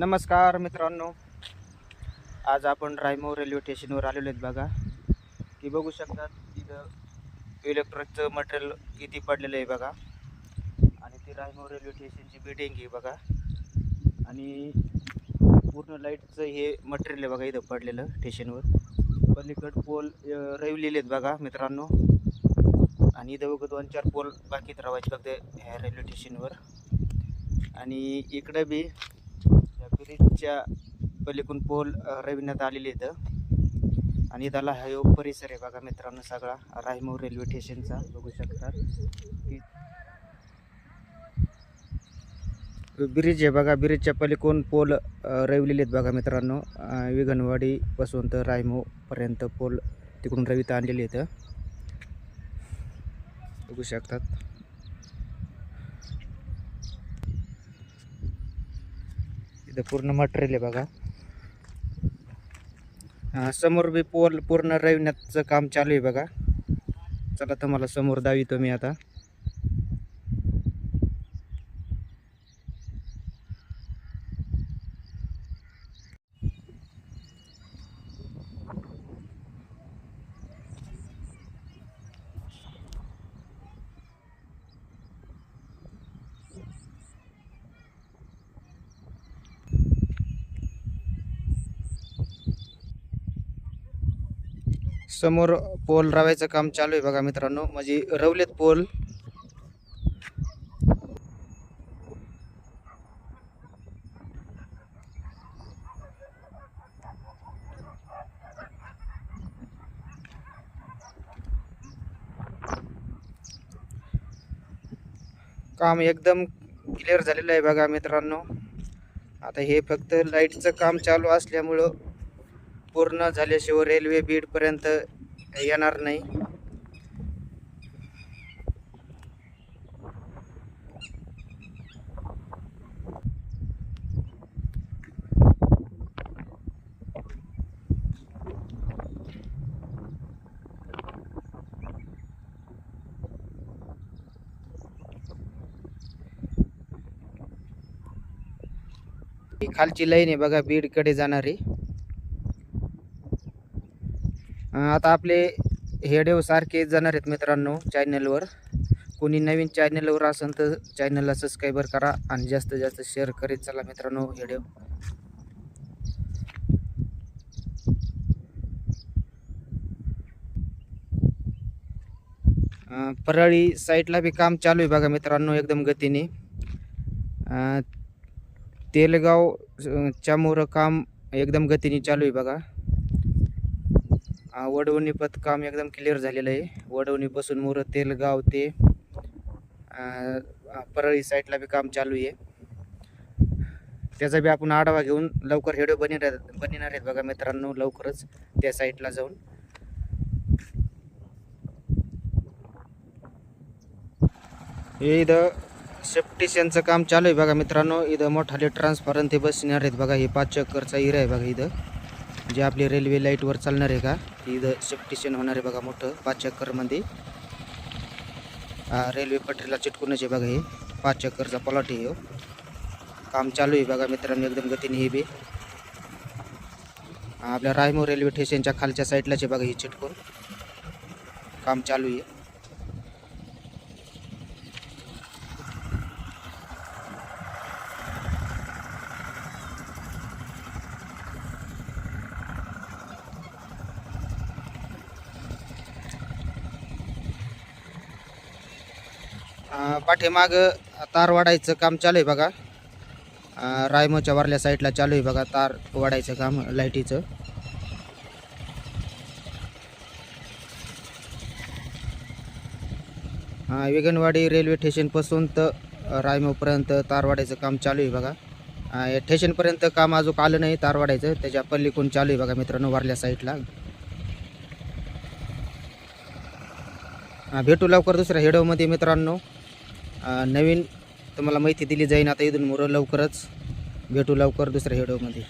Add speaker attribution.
Speaker 1: नमस्कार मित्रांनो. आज आपण रायमो रेल्वे स्टेशनवर आलेलो आहेत बघा. की बघू शकतात तिथं इलेक्ट्रिकचं मटेरियल किती पडलेलं आहे बघा. आणि ती रायमो रेल्वे स्टेशनची बिल्डिंग आहे बघा. आणि पूर्ण लाईटचं हे मटेरियल आहे बघा इथं पडलेलं स्टेशनवर पलीकड पोल रविलेले आहेत बघा मित्रांनो. आणि इथं बघा दोन चार पोल बाकीत राहायचे फक्त ह्या रेल्वे स्टेशनवर आणि इकडं बी त्या ब्रिजच्या पलीकडून पोल रविण्यात आलेले इथं आणि त्याला हा योग परिसर आहे बघा मित्रांनो सगळा. रायमोर रेल्वे स्टेशनचा. बघू शकतात ब्रिज आहे बघा. ब्रिजच्या पलीकडून पोल रविलेले आहेत बघा मित्रांनो. विघनवाडीपासून तर रायमोपर्यंत पोल तिकडून रवित आणलेले इथं बघू शकतात. इथं पूर्ण मटेरियल आहे बघा. समोर बी पोल पूर्ण रविण्याचं काम चालू आहे बघा. चला तुम्हाला समोर दावितो मी आता. समोर पोल रवायचं काम चालू आहे बघा मित्रांनो. म्हणजे रवलेत पोल. काम एकदम क्लिअर झालेलं आहे बघा मित्रांनो. आता हे फक्त लाईटचं काम चालू असल्यामुळं पूर्ण झाल्याशिवाय रेल्वे बीडपर्यंत येणार नाही. ही खालची लाईन आहे बघा बीडकडे जाणारी. आता आपले हेडेव हो सारखे जाणार आहेत मित्रांनो चॅनलवर कोणी नवीन चॅनलवर असेल तर चॅनलला सबस्क्राईबर करा आणि जास्तीत जास्त शेअर करीत चला मित्रांनो हेडेव हो. परळी साईडला बी काम चालू आहे बघा मित्रांनो एकदम गतीने. तेलगाव अं, काम एकदम गतीने चालू आहे बघा. आ, वडवणी काम एकदम क्लिअर झालेलं आहे. वडवणीपासून मोर तेलगाव ते परळी साईडला बी काम चालू आहे. त्याचा बी आपण आढावा घेऊन लवकर हेडो बनणार बनिणार आहेत बघा मित्रांनो लवकरच त्या साईडला जाऊन. हे इथं सेफ्टिशियनचं काम चालू आहे बघा मित्रांनो. इथं मोठाले ट्रान्सफॉरन ते बसणार आहेत बघा. हे पाच चक्करचा हिरा आहे बघा इथं. जे आपली रेल्वे लाईटवर चालणार आहे का? इथं सेफ्टीशन होणार आहे बघा मोठं पाच चक्करमध्ये रेल्वे पटरीला चिटकूनच आहे बघा हे. पाच चक्करचा प्लॉट आहे हो. काम चालू आहे बघा मित्रांनो एकदम गतीने हे बी. आपल्या रायमो रेल्वे स्टेशनच्या खालच्या साईडलाच आहे बघा हे चिटकून. काम चालू आहे. पाठीमाग तार वाढायचं काम चालू आहे बघा. रायमोच्या वरल्या साईडला चालू आहे बघा तार वाढायचं काम लाईटीचं. हां वेगनवाडी रेल्वे स्टेशनपासून तर रायमोपर्यंत तार वाढायचं काम चालू आहे बघा. या स्टेशनपर्यंत काम अजून आलं नाही तार वाढायचं. त्याच्या पल्लीकडून चालू आहे बघा मित्रांनो वारल्या साईडला. भेटू लवकर दुसऱ्या हेडोमध्ये मित्रांनो. नवीन तुम्हाला माहिती दिली जाईल आता इथून मोरं लवकरच भेटू लवकर दुसऱ्या हेडोमध्ये